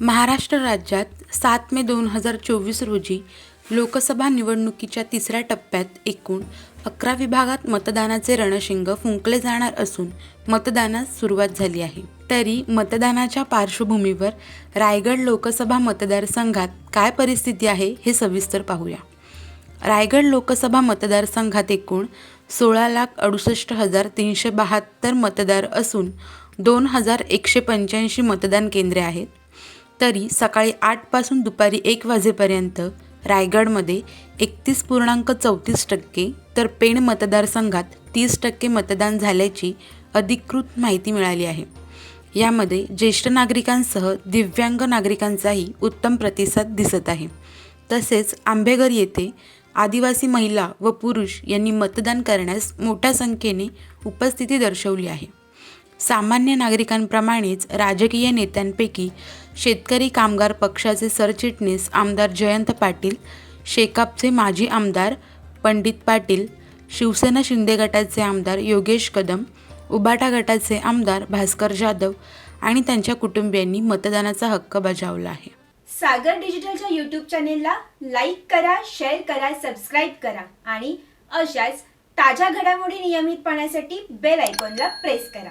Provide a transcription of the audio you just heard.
महाराष्ट्र राज्यात सात मे दोन हजार चोवीस रोजी लोकसभा निवडणुकीच्या तिसऱ्या टप्प्यात एकूण अकरा विभागात मतदानाचे रणशिंग फुंकले जाणार असून मतदानास सुरुवात झाली आहे. तरी मतदानाच्या पार्श्वभूमीवर रायगड लोकसभा मतदारसंघात काय परिस्थिती आहे हे सविस्तर पाहूया. रायगड लोकसभा मतदारसंघात एकूण सोळा लाख अडुसष्ट हजार तीनशे बहात्तर मतदार असून दोन हजार एकशे पंच्याऐंशी मतदान केंद्रे आहेत. तरी सकाळी आठपासून दुपारी एक वाजेपर्यंत रायगडमध्ये एकतीस पूर्णांक चौतीस टक्के तर पेण मतदारसंघात तीस टक्के मतदान झाल्याची अधिकृत माहिती मिळाली आहे. यामध्ये ज्येष्ठ नागरिकांसह दिव्यांग नागरिकांचाही उत्तम प्रतिसाद दिसत आहे. तसेच आंबेघर येथे आदिवासी महिला व पुरुष यांनी मतदान करण्यास मोठ्या संख्येने उपस्थिती दर्शवली आहे. सामान्य नागरिकांप्रमाणेच राजकीय नेत्यांपैकी शेतकरी कामगार पक्षाचे सरचिटणीस आमदार जयंत पाटील शेकापचे माजी आमदार पंडित पाटील शिवसेना शिंदे गटाचे आमदार योगेश कदम उबाटा गटाचे आमदार भास्कर जाधव आणि त्यांच्या कुटुंबियांनी मतदानाचा हक्क बजावला आहे. सागर डिजिटलच्या यूट्यूब चॅनेलला लाईक करा शेअर करा सबस्क्राईब करा आणि अशाच ताज्या घडामोडी नियमित पाहण्यासाठी बेल आयकॉनला प्रेस करा.